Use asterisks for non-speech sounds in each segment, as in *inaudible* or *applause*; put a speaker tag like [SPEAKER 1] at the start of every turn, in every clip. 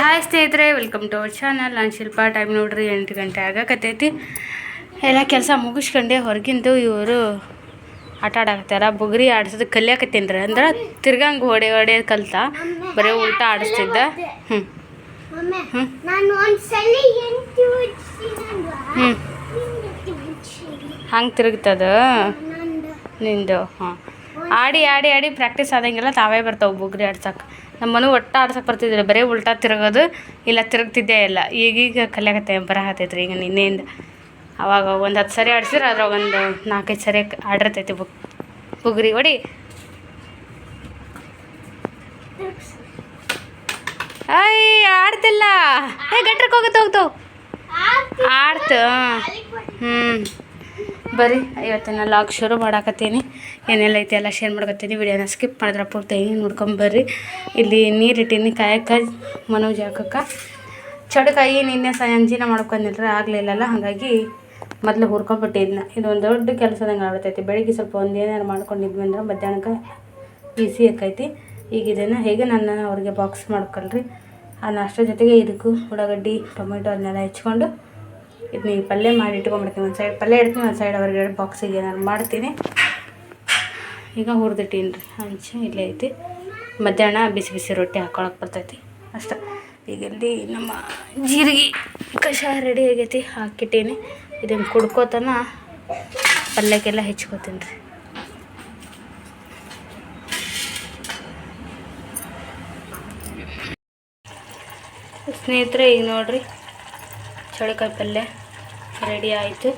[SPEAKER 1] Hi ಸ್ನೇಹಿತರೆ welcome to our channel ನಾನು ಶಿಲ್ಪ time ನೋಡ್ರಿ, ಎಂಟು ಗಂಟೆ ಆಗಕತ್ತೈತಿ. ಎಲ್ಲ ಕೆಲಸ ಮುಗಿಸ್ಕೊಂಡೆ ಹೊರಗಿಂದು ಇವರು ಆಟ ಆಡಕತ್ತಾರ. ಬುಗುರಿ ಆಡಿಸೋದು ರೀ ಅಂದ್ರೆ ತಿರ್ಗಂಗೆ ಹೊಡೆ ಹೊಡೆಯೋದು ಕಲ್ತ ಬರೀ ಉಲ್ಟ ಆಡಿಸ್ತಿದ್ದ. ಹ್ಞೂ ಹ್ಞೂ ಹ್ಞೂ ಹಂಗೆ ತಿರುಗ್ತದ
[SPEAKER 2] ನಿಂದು.
[SPEAKER 1] ಹಾಂ ಆಡಿ ಆಡಿ ಆಡಿ ಪ್ರಾಕ್ಟೀಸ್ ಆದಂಗೆಲ್ಲ ತಾವೇ ಬರ್ತಾವೆ ಬುಗ್ರಿ ಆಡ್ಸಕ್ಕೆ ನಮ್ಮ ಮನೆ ಒಟ್ಟು ಆಡ್ಸಕ್ಕೆ ಬರ್ತಿದ್ದಿಲ್ಲ, ಬರೀ ಉಲ್ಟಾ ತಿರುಗೋದು. ಇಲ್ಲ, ತಿರುಗ್ತಿದ್ದೇ ಇಲ್ಲ. ಈಗೀಗ ಕಲಿಯಾಕತ್ತೆ ರೀ ಈಗ ನಿನ್ನೆಯಿಂದ. ಅವಾಗ ಒಂದು ಹತ್ತು ಸರಿ ಆಡ್ಸಿದ್ರೆ ಅದ್ರಾಗ ಒಂದು ನಾಲ್ಕೈದು ಸರಿ ಆಡಿರ್ತೈತಿ ಬುಕ್ ಬುಗ್ರಿ ಹೊಡಿ. ಅಯ್ಯ ಆಡ್ತಿಲ್ಲ. ಏ ಗಟ್ರಕ್ಕೆ ಹೋಗುತ್ತೆ ಹೋಗ್ತಾವ ಆಡ್ತು ಹ್ಞೂ ಬರ್ರಿ ಇವತ್ತಿನ ಲಾಗ್ ಶುರು ಮಾಡಾಕತ್ತೀನಿ. ಏನೆಲ್ಲ ಐತಿ ಎಲ್ಲ ಶೇರ್ ಮಾಡ್ಕೊತೀನಿ ವಿಡಿಯೋನ ಸ್ಕಿಪ್ ಮಾಡಿದ್ರೆ ಪೂರ್ತಿ ನೋಡ್ಕೊಂಬರ್ರಿ ಇಲ್ಲಿ ನೀರಿಟ್ಟೀನಿ ಕಾಯಕ್ಕೆ ಮನೋಜ್ ಹಾಕಕ್ಕೆ. ಚಡಕಾಯಿ ನಿನ್ನೆ ಸಂಜೀನ ಮಾಡ್ಕೊಂಡಿದ್ರೆ ಆಗಲಿಲ್ಲಲ್ಲ ಹಾಗಾಗಿ ಮೊದಲು ಹುರ್ಕೊಂಬಿಟ್ಟಿದ್ನ ಇದೊಂದು ದೊಡ್ಡ ಕೆಲಸದಂಗೆ ಆಗ್ಬಿಡ್ತೈತಿ. ಬೆಳಿಗ್ಗೆ ಸ್ವಲ್ಪ ಒಂದು ಏನಾದ್ರು ಮಾಡ್ಕೊಂಡಿದ್ವಿ ಅಂದ್ರೆ ಮಧ್ಯಾಹ್ನಕ್ಕೆ ಈಸಿ ಆಕೈತಿ. ಈಗ ಇದನ್ನು ಹೇಗೆ ನನ್ನ ಅವ್ರಿಗೆ ಬಾಕ್ಸ್ ಮಾಡ್ಕೊಳ್ರಿ. ಆ ನಾಷ್ಟ ಜೊತೆಗೆ ಇದಕ್ಕೂ ಉಳ್ಳಾಗಡ್ಡಿ, ಟೊಮೆಟೊ ಅದನ್ನೆಲ್ಲ ಹೆಚ್ಕೊಂಡು ಇದನ್ನ ಈ ಪಲ್ಯ ಮಾಡಿ ಇಟ್ಕೊಂಡ್ಬಿಡ್ತೀನಿ. ಒಂದು ಸೈಡ್ ಪಲ್ಯ ಇಡ್ತೀನಿ, ಒಂದು ಸೈಡ್ ಅವ್ರಿಗೆ ಬಾಕ್ಸಿಗೆ ಏನಾರು ಮಾಡ್ತೀನಿ. ಈಗ ಹುರಿದಿಟ್ಟೀನಿ ರೀ ಹಂಚಿ ಇಲ್ಲೇ ಐತಿ. ಮಧ್ಯಾಹ್ನ ಬಿಸಿ ಬಿಸಿ ರೊಟ್ಟಿ ಹಾಕೊಳಕ್ಕೆ ಬರ್ತೈತಿ. ಅಷ್ಟೆ. ಈಗ ಇಲ್ಲಿ ನಮ್ಮ ಜೀರಿಗೆ ಕಷಾಯ ರೆಡಿ ಆಗೈತಿ, ಹಾಕಿಟ್ಟೀನಿ. ಇದನ್ನು ಕುಡ್ಕೋತನ ಪಲ್ಯಕ್ಕೆಲ್ಲ ಹೆಚ್ಕೋತೀನಿ ರೀ ಸ್ನೇಹಿತರೆ, ಈಗ ನೋಡ್ರಿ. ಚಳಿಕಾಯಿ ಪಲ್ಯ ರೆಡಿ ಆಯಿತು.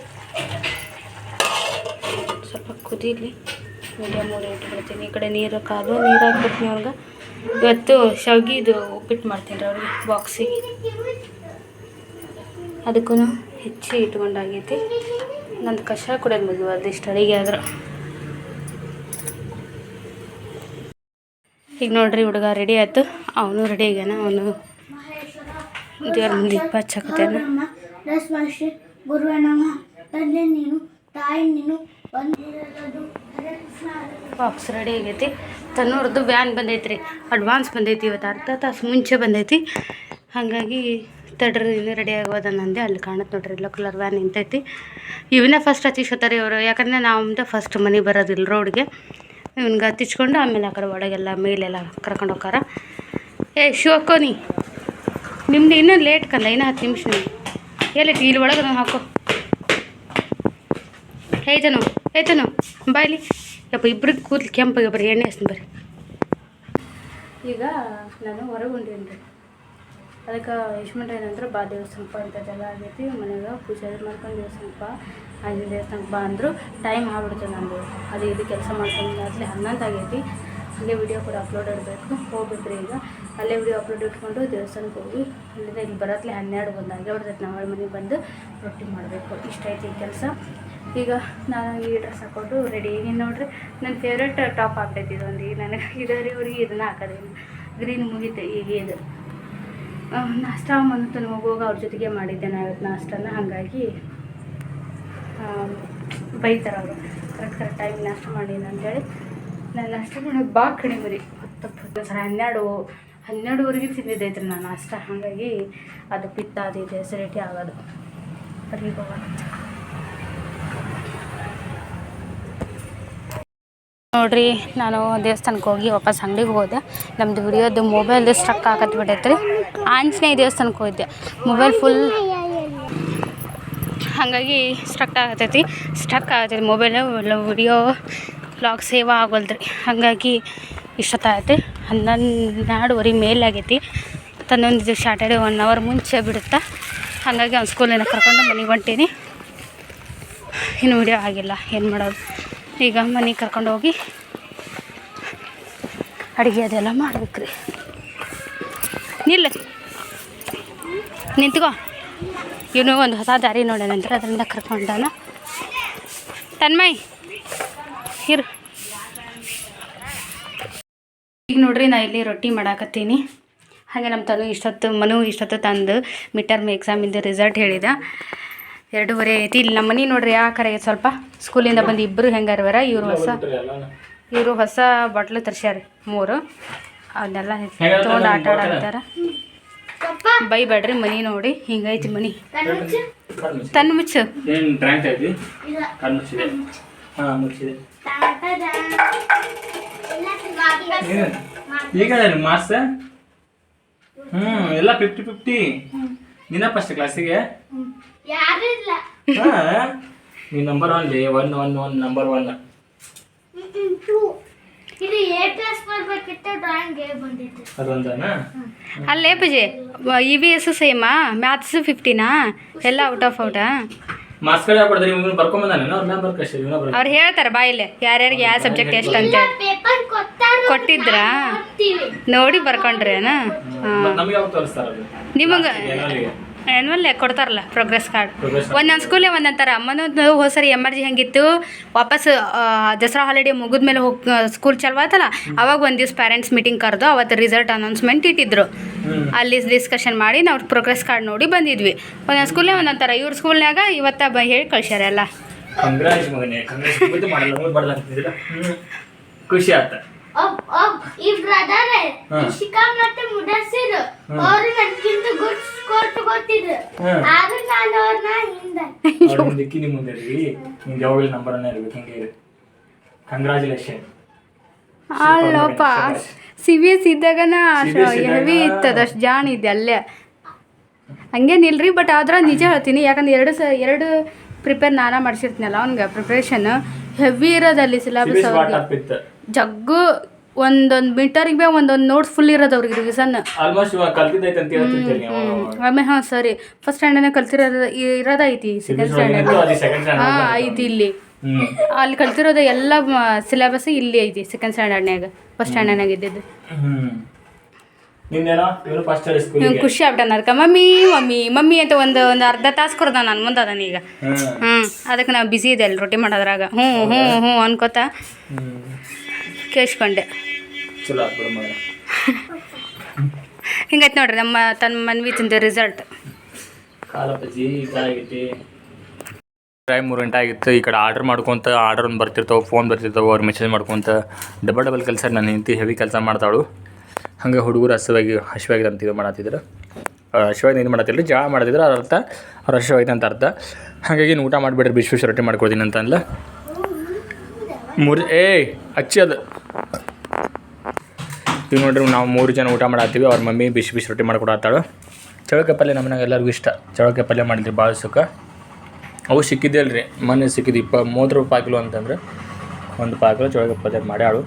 [SPEAKER 1] ಸ್ವಲ್ಪ ಕುದೀಲಿ. ಮೀಡಿಯಮ್ ಮೂಡಿ ಇಟ್ಬಿಡ್ತೀನಿ. ಈ ಕಡೆ ನೀರು ಕಾದು, ನೀರು ಹಾಕ್ಬಿಡ್ತೀನಿ ಅವ್ರಿಗೆ. ಇವತ್ತು ಶಾವಿಗೆದು ಉಪ್ಪಿಟ್ಟು ಮಾಡ್ತೀನಿ ರೀ ಅವ್ರಿಗೆ ಬಾಕ್ಸಿಗೆ ಅದಕ್ಕೂ ಹೆಚ್ಚಿ ಇಟ್ಕೊಂಡಾಗೈತಿ. ನಂದು ಕಷಾಯ ಕುಡಿಯೋದು ಮುಗಿಬಾರ್ದು ಇಷ್ಟು ಅಡಿಗೆ ಆದ್ರೆ. ಈಗ ನೋಡ್ರಿ ಹುಡುಗ ರೆಡಿ ಆಯ್ತು. ಅವನು ರೆಡಿ ಆಗ್ಯಾನ. ಅವನು ದೇವ್ರ ಮುಂದೆ ದೀಪ ಹಚ್ಚಾಕತ್ತೇನ
[SPEAKER 2] ತಂದೆ ನೀನು, ತಾಯಿ ನೀನು
[SPEAKER 1] ಬಾಕ್ಸ್ ರೆಡಿ ಆಗೈತಿ. ತನ್ನೂರ್ದು ವ್ಯಾನ್ ಬಂದೈತಿ ರೀ ಅಡ್ವಾನ್ಸ್ ಬಂದೈತಿ ಇವತ್ತು ಅರ್ಧ ತಾಸು ಮುಂಚೆ ಬಂದೈತಿ. ಹಾಗಾಗಿ ತಡ್ರಿ, ಇನ್ನೂ ರೆಡಿ ಆಗೋದ ನಂದೆ ಅಲ್ಲಿ ಕಾಣುತ್ತೆ ನೋಡ್ರಿ. ಎಲ್ಲ ಕಲರ್ ವ್ಯಾನ್ ನಿಂತೈತಿ. ಇವನ್ನೇ ಫಸ್ಟ್ ಹತ್ತಿಸ್ಕೋತಾರೆ ಇವರು. ಯಾಕಂದರೆ ನಮ್ದು ಫಸ್ಟ್ ಮನೆ ಬರೋದಿಲ್ಲ ರೋಡ್ಗೆ ಇವನ್ಗೆ ಹತ್ತಿಸ್ಕೊಂಡು ಆಮೇಲೆ ಆ ಕಡೆ ಒಳಗೆಲ್ಲ ಮೇಲೆಲ್ಲ ಕರ್ಕೊಂಡು ಹೋಗಾರ ಏ ಶೂ ಹಾಕೋ ನೀ. ನಿಮ್ದು ಇನ್ನೂ ಲೇಟ್ ಕಲ್ಲ ಇನ್ನೂ ಹತ್ತು ನಿಮಿಷ ಎಲ್ಲಿ ಇಲ್ಲಿ ಒಳಗೆ ಹಾಕೋ. ಐತನು ಐತನು ಬಾಯ್ಲಿ ಯಪ್ಪ ಇಬ್ರಿಗೆ ಕೂದಲು ಕೆಂಪಾಗಿ ಬರ್ರಿ, ಎಣ್ಣೆ ಹಸ್ತೀನಿ ಬರ್ರಿ. ಈಗ ನಾನು ಹೊರಗೆ ರೀ ಅದಕ್ಕೆ ಯಶ್ಮಂಡ್ರ ಏನಂದ್ರೆ, ಬಾ ದೇವಸ್ಥಾನಪ್ಪ ಇಂಥದ್ದೆಲ್ಲ ಆಗೈತಿ, ಮನೆಯಾಗ ಪೂಜೆ ಮಾಡ್ಕೊಂಡು ದೇವಸ್ಥಾನಪ್ಪ ಆಂಜನೇಯ ದೇವಸ್ಥಾನಕ್ಕೆ ಬಾ ಅಂದರು. ಟೈಮ್ ಆಗ್ಬಿಡ್ತದೆ ನಂದು ಅದು ಇದು ಕೆಲಸ ಮಾಡ್ಕೊಂಡಾಗಲೇ ಹನ್ನೊಂದು ಆಗೈತಿ. ಅಲ್ಲೇ ವಿಡಿಯೋ ಕೂಡ ಅಪ್ಲೋಡ್ ಇಡಬೇಕು. ಹೋಗ್ಬೇಕ್ರಿ ಈಗ. ಅಲ್ಲೇ ವಿಡಿಯೋ ಅಪ್ಲೋಡ್ ಇಟ್ಕೊಂಡು ದೇವಸ್ಥಾನಕ್ಕೆ ಹೋಗಿ ಅಲ್ಲಿಂದ ಇಲ್ಲಿ ಬರತ್ಲೆ ಹನ್ನೆರಡು ಬಂದಾಗೆ ಹಾಗೆ ಬಿಡ್ತೈತೆ ನಾವು ಮನೆಗೆ ಬಂದು ರೊಟ್ಟಿ ಮಾಡಬೇಕು. ಇಷ್ಟ ಐತಿ ಕೆಲಸ. ಈಗ ನಾನು ಈ ಡ್ರೆಸ್ ಹಾಕೊಂಡು ರೆಡಿ ಈಗ ನೋಡ್ರಿ ನನ್ನ ಫೇವ್ರೇಟ್ ಟಾಪ್ ಆಗ್ತೈತಿ ಇದೊಂದು ಈಗ ನನಗೆ ಇದರಿ ಇವ್ರಿಗೆ ಇದನ್ನ ಹಾಕೋದೇನು ಗ್ರೀನ್ ಮುಗಿತೆ ಈಗ ಇದು ನಾಷ್ಟ ತನ್ನ ಮಗುವಾಗ ಅವ್ರ ಜೊತೆಗೆ ಮಾಡಿದ್ದೆ ನಾ ಇವತ್ತು ನಾಷ್ಟನ. ಹಾಗಾಗಿ ಬೈತಾರೆ ಅವರು. ಕರೆಕ್ಟ್ ಕರೆಕ್ಟ್ ಟೈಮ್ ನಾಷ್ಟ ಮಾಡೀನಿ ಅಂತೇಳಿ. ನಾನು ನಾಷ್ಟ ಮಾಡೋದು ಭಾಳ ಕಡಿಮೆ ರೀ ಹತ್ತು ಸರ ಹನ್ನೆರಡು, ಹನ್ನೆರಡುವರೆಗೆ ತಿಂದಿದ್ದೈತ್ರಿ ನಾನು ನಾಷ್ಟ. ಹಾಗಾಗಿ ಅದು ಪಿತ್ತ, ಅದು ಇದೆ ಆಗೋದು. ಅಲ್ಲಿಗೆ ನೋಡ್ರಿ, ನಾನು ದೇವಸ್ಥಾನಕ್ಕೆ ಹೋಗಿ ವಾಪಸ್ ಅಂಗಡಿಗೆ ಹೋದೆ. ನಮ್ದು ವಿಡಿಯೋದು ಮೊಬೈಲ್ ಸ್ಟ್ರಕ್ ಆಗತ್ತೆ ಬಿಟ್ಟೈತ್ರಿ ಆಂಜನೇಯ ದೇವಸ್ಥಾನಕ್ಕೆ ಹೋಗಿದ್ದೆ ಮೊಬೈಲ್ ಫುಲ್ ಹಾಗಾಗಿ ಸ್ಟ್ರಕ್ ಆಗತೈತಿ. ಸ್ಟ್ರಕ್ ಆಗತೈತಿ ಮೊಬೈಲ್ ವಿಡಿಯೋ ಬ್ಲಾಗ್ ಸೇವ್ ಆಗೋಲ್ದ್ರಿ ಹಾಗಾಗಿ ಇಷ್ಟೊತ್ತಾಗೈತಿ ಹನ್ನೊಂದು ಮೇಲೆ ಆಗೈತಿ. ತನ್ನೊಂದು ಸ್ಯಾಟರ್ಡೆ ಒನ್ ಅವರ್ ಮುಂಚೆ ಬಿಡುತ್ತೆ. ಹಾಗಾಗಿ ಅವ್ನು ಸ್ಕೂಲಿಂದ ಕರ್ಕೊಂಡು ಮನೆಗೆ ಹೊಂಟೀನಿ. ಇನ್ನು ವಿಡಿಯೋ ಆಗಿಲ್ಲ. ಏನು ಮಾಡೋದು? ಈಗ ಮನೆಗೆ ಕರ್ಕೊಂಡು ಹೋಗಿ ಅಡುಗೆ ಅದೆಲ್ಲ ಮಾಡ್ಬೇಕ್ರಿ. ನಿಲ್ಲ. ನಿಂತ್ಕೋ. ಇವನು ಒಂದು ಹೊಸ ದಾರಿ ನೋಡ್ಯಾನಂದ್ರೆ ಅದರಿಂದ ಕರ್ಕೊಂಡಾನ. ತನ್ಮಯ್, ಇರು. ಈಗ ನೋಡ್ರಿ, ನಾ ಇಲ್ಲಿ ರೊಟ್ಟಿ ಮಾಡಾಕತ್ತೀನಿ. ಹಾಗೆ ನಮ್ಮ ತನು ಇಷ್ಟೊತ್ತು ಮನು ಇಷ್ಟೊತ್ತು ತಂದು ಮಿಡ್ ಟರ್ಮ್ ಎಕ್ಸಾಮಿಂದ ರಿಸಲ್ಟ್ ಹೇಳಿದ. ಎರಡೂವರೆ ಐತಿ. ಇಲ್ಲಿ ನಮ್ಮ ಮನೆ ನೋಡ್ರಿ ಯಾಕರೆ ಸ್ವಲ್ಪ ಸ್ಕೂಲಿಂದ ಬಂದು ಇಬ್ಬರು ಹೆಂಗಾರವರ ಇವರು ಹೊಸ ಇವರು ಹೊಸ ಬಾಟ್ಲು ತರ್ಸ್ಯಾರ ಮೂರು. ಅವನ್ನೆಲ್ಲ ತೊಗೊಂಡು ಆಟ ಆಡಾಡ್ತಾರ
[SPEAKER 2] ಬೈ
[SPEAKER 1] ಬೈಬೇಡ್ರಿ ಮನಿ ನೋಡಿ ಹಿಂಗೈತಿ ಮನಿ.
[SPEAKER 2] ತನ್ ಮುಚ್ಚು.
[SPEAKER 1] ತನ್ನ
[SPEAKER 3] ಈಗ ಮಾರ್ಕ್ಸ್ ಹ್ಞೂ ಎಲ್ಲ ಫಿಫ್ಟಿ ಫಿಫ್ಟಿ ನಿನ್ನ ಫಸ್ಟ್ ಕ್ಲಾಸಿಗೆ
[SPEAKER 2] ಹ್ಮ್. ಯಾರು ಇಲ್ಲ.
[SPEAKER 3] ಹಾಂ ನೀ ನಂಬರ್ ಒನ್ ಲೇ one one one number one
[SPEAKER 2] ಹ್ಮ್, ಹ್ಮ್, ಇದು ಎ ಪ್ಲಸ್ ಬರ್ಬೇಕಿತ್ತು ಡ್ರಾಯಿಂಗ್ ಎ ಬಂದಿತ್ತು.
[SPEAKER 3] ಅದೊಂದನಾ?
[SPEAKER 1] ಅಲ್ಲೇ ಪೂಜೆ ಇ ವಿ ಎಸ್ ಸೇಮಾ ಮ್ಯಾಥ್ಸ್ ಫಿಫ್ಟಿನಾ ಎಲ್ಲ ಔಟ್ ಆಫ್ ಔಟಾ
[SPEAKER 3] ಮಾರ್ಕ್ಸ್ ಇವ್ನು ಅವ್ರ ಮ್ಯಾಮ್ ಬರ್ಕಷ್ಟ ಇವನ ಬರ್ಕ
[SPEAKER 1] ಅವ್ರು ಹೇಳ್ತಾರೆ ಬಾಯಿಲೆ ಯಾರ್ಯಾರಿಗೆ ಯಾವ ಸಬ್ಜೆಕ್ಟ್ ಎಷ್ಟು ಅಂತ
[SPEAKER 2] ಪೇಪರ್ ಕೊಟ್ಟಾರ
[SPEAKER 1] ಕೊಟ್ಟಿದ್ರಾ?
[SPEAKER 2] ಓದ್ತೀವಿ
[SPEAKER 1] ನೋಡಿ ಬರ್ಕೊಂಡ್ರೇನಾ?
[SPEAKER 3] ನಮಗೆ ಯಾವಾಗ ತೋರಿಸ್ತಾರ
[SPEAKER 1] ನಿಮಗೆ ಆ್ಯನ್ವಲ್ ಕೊಡ್ತಾರಲ್ಲ ಪ್ರೋಗ್ರೆಸ್ ಕಾರ್ಡ್. ಒಂದೊಂದು ಸ್ಕೂಲೇ ಒಂದೊಂದು ಥರ ಅಮ್ಮನದು ಹೋದ್ ಸರಿ ಎಮರ್ಜಿ ಹೆಂಗಿತ್ತು ವಾಪಸ್ ದಸರಾ ಹಾಲಿಡೇ ಮುಗಿದ್ಮೇಲೆ ಹೋಗಿ ಸ್ಕೂಲ್ ಚಾಲು ಆಯ್ತಲ್ಲ ಅವಾಗ ಒಂದು ದಿವ್ಸ ಪೇರೆಂಟ್ಸ್ ಮೀಟಿಂಗ್ ಕರೆದು ಅವತ್ತು ರಿಸಲ್ಟ್ ಅನೌನ್ಸ್ಮೆಂಟ್ ಇಟ್ಟಿದ್ರು. ಅಲ್ಲಿ ಡಿಸ್ಕಷನ್ ಮಾಡಿ ನಾವು ಪ್ರೋಗ್ರೆಸ್ ಕಾರ್ಡ್ ನೋಡಿ ಬಂದಿದ್ವಿ. ಒಂದೊಂದು ಸ್ಕೂಲೇ ಒಂದೊಂದು ಥರ ಇವ್ರ ಸ್ಕೂಲ್ನಾಗ ಇವತ್ತ ಬ ಹೇಳಿ ಕಳ್ಸ್ಯಾರ ಎಲ್ಲ.
[SPEAKER 3] ಕಂಗ್ರಾಜ್ ಮಗನೇ ಕಂಗ್ರಾಜ್ ಇದು ಮಾಡಲ್ಲ ಮೂರು ಬಡಲ್ಲ ಅಂತಿದ್ದೀರ? ಹ್ಞೂ ಖುಷಿ ಆತ
[SPEAKER 2] ಒಬ್ ಒಬ್ ಈ ಬ್ರದರ್
[SPEAKER 3] ಹಾ.
[SPEAKER 2] ಇಶಿಕಾ ಮತ್ತೆ ಮುದಸ್ಸಿರ್ ಅವ್ರು ನನ್ಕಿಂತ ಗುಡ್ ಸ್ಕೋರ್ ತಗೋತಿದ್ರು.
[SPEAKER 3] ಹ್ಮ್.
[SPEAKER 2] ಆದ್ರೆ ನಾನು ಅವ್ರನ್ನ ಹಿಂದೆ.
[SPEAKER 3] ಅವ್ರ ದಿಕ್ಕಿ ನಿಮ್ಮ ಮುಂದೆ ಇರ್ಲಿ. ನಿಮ್ಗೆ ಯಾವಾಗಲೂ ನಂಬರ್ ಅನ್ನ ಇರ್ಬೇಕು ಹಿಂಗೆ ಇರಿ. ಕಂಗ್ರಾಚುಲೇಷನ್
[SPEAKER 1] ಅಲ್ಲಪ್ಪ ಸಿ ಬಿ ಎಸ್ ಇದ್ದಾಗನ ಹೆವಿ ಇತ್ತದ ಅಷ್ಟು ಜಾಣ ಇದೆ ಅಲ್ಲೇ. ಹಂಗೇನಿಲ್ರಿ ಬಟ್ ಆದ್ರೆ ನಿಜ ಹೇಳ್ತೀನಿ ಯಾಕಂದ್ರೆ ಎರಡು ಸ ಎರಡು ಪ್ರಿಪೇರ್ ನಾನಾ ಮಾಡಿಸಿರ್ತೀನಲ್ಲ ಅವ್ನಿಗೆ ಪ್ರಿಪ್ರೇಷನ್ ಹೆವಿ ಇರೋದಲ್ಲಿ ಸಿಲೆಬಸ್ ಅವ್ರಿಗೆ. ಜಗ್ಗು ಒಂದೊಂದು ಮೀಟರಿಗೆ ಬೇ ಒಂದೊಂದು ನೋಟ್ಸ್ ಫುಲ್ ಇರೋದು ಅವ್ರಿಗೆ ರಿವಿಸನ್
[SPEAKER 3] ಆಲ್ಮೋಸ್ಟ್ ಇವಾಗ ಕಲ್ತಿದ್ದೈತೆ ಅಂತ ಹೇಳ್ತಿರ್ತೀನಿ
[SPEAKER 1] ಆಮೇಲೆ ಹಾಂ ಸರಿ. ಫಸ್ಟ್ ಸ್ಟ್ಯಾಂಡರ್ಡ್ನ ಕಲ್ತಿರೋದು ಇರೋದೈತಿ ಸೆಕೆಂಡ್ ಸ್ಟ್ಯಾಂಡರ್ಡ್ ಹಾಂ ಐತಿ ಇಲ್ಲಿ. ಅಲ್ಲಿ ಕಲ್ತಿರೋದು ಎಲ್ಲ ಸಿಲೆಬಸ್ ಇಲ್ಲಿ ಐತಿ ಸೆಕೆಂಡ್ ಸ್ಟ್ಯಾಂಡರ್ಡ್ನ್ಯಾಗ ಫಸ್ಟ್ ಸ್ಟ್ಯಾಂಡರ್ಡ್ನಾಗ ಇದ್ದಿದ್ದು. ಖುಷಿ ಆಗ್ಬಿಟ್ಟ ಮಮ್ಮಿ ಮಮ್ಮಿ ಮಮ್ಮಿ ಅಂತ ಒಂದು ಒಂದು ಅರ್ಧ ತಾಸು ಕೊಡ್ದ ನಾನು ಮುಂದೆ ಅದನ್ನ ಈಗ.
[SPEAKER 3] ಹ್ಞೂ
[SPEAKER 1] ಅದಕ್ಕೆ ನಾವು ಬಿಸಿ ಇದೆ ಅಲ್ಲಿ ರೊಟ್ಟಿ ಮಾಡೋದ್ರಾಗ. ಹ್ಞೂ ಹ್ಞೂ ಹ್ಞೂ ಅನ್ಕೋತ. ಕೇಳಿಸ್ಕೊಂಡೆ.
[SPEAKER 3] ಚಲೋ *laughs*
[SPEAKER 1] ಹಿಂಗೈತೆ ನೋಡ್ರಿ ನಮ್ಮ ತನ್ನ ಮನ್ವಿ ತಿಂದ ರಿಸಲ್ಟ್
[SPEAKER 3] ಟೈಮ್ ಮೂರು ಗಂಟೆ ಆಗಿತ್ತು. ಈ ಕಡೆ ಆರ್ಡರ್ ಮಾಡ್ಕೊತ ಆರ್ಡರ್ ಒಂದು ಬರ್ತಿರ್ತಾವೆ ಫೋನ್ ಬರ್ತಿರ್ತಾವೆ ಅವ್ರು ಮೆಸೇಜ್ ಮಾಡ್ಕೊತ. ಡಬಲ್ ಡಬಲ್ ಕೆಲಸ ನನ್ನ ಹೆಂಡತಿ ಹೆವಿ ಕೆಲಸ ಮಾಡ್ತಾಳು. ಹಂಗೆ ಹುಡುಗರು ಹಸುವಾಗಿ ಹಸಿವಾಗಿದೆ ಅಂತ ಇದು ಮಾಡತ್ತಿದ್ರು ಹಸಿವಾಗಿ ಇದು ಮಾಡತ್ತಿಲ್ಲ ಜಾಳ ಮಾಡಿದ್ರೆ ಅದ್ರ ಅರ್ಥ ಅವ್ರು ಹಸಿವಾಗಿದೆ ಅಂತ ಅರ್ಥ. ಹಾಗಾಗಿ ಊಟ ಮಾಡಿಬಿಡ್ರಿ ಬಿಸಿ ಬಿಸಿ ರೊಟ್ಟಿ ಮಾಡ್ಕೊಡ್ತೀನಿ ಅಂತ ಅಂದ್ಲ ಮೂರು ಏಯ್ ಅಚ್ಚಿ ಅದು. ಈಗ ನೋಡ್ರಿ ನಾವು ಮೂರು ಜನ ಊಟ ಮಾಡತ್ತೀವಿ, ಅವ್ರ ಮಮ್ಮಿ ಬಿಸಿ ಬಿಸಿ ರೊಟ್ಟಿ ಮಾಡಿಕೊಡತ್ತಾಳು. ಚಳಕೆ ಪಲ್ಯ ನಮ್ಮ ಎಲ್ಲರಿಗೂ ಇಷ್ಟ. ಚಳಕೆ ಪಲ್ಯ ಮಾಡಿದ್ರಿ ಭಾಳ ಸುಖ. ಅವು ಸಿಕ್ಕಿದ್ದಿಲ್ಲ ರೀ ಮೊನ್ನೆ ಸಿಕ್ಕಿದ್ದು ಇಪ್ಪ ಮೂವತ್ತು ರೂಪಾಯಿ ಪಾಕಿಲು ಅಂತಂದ್ರೆ ಒಂದು ಪಾಕಿಲು ಚೌಳಿಕಾಯಿ ಪಲ್ಯ ಮಾಡ್ಯಾಳು.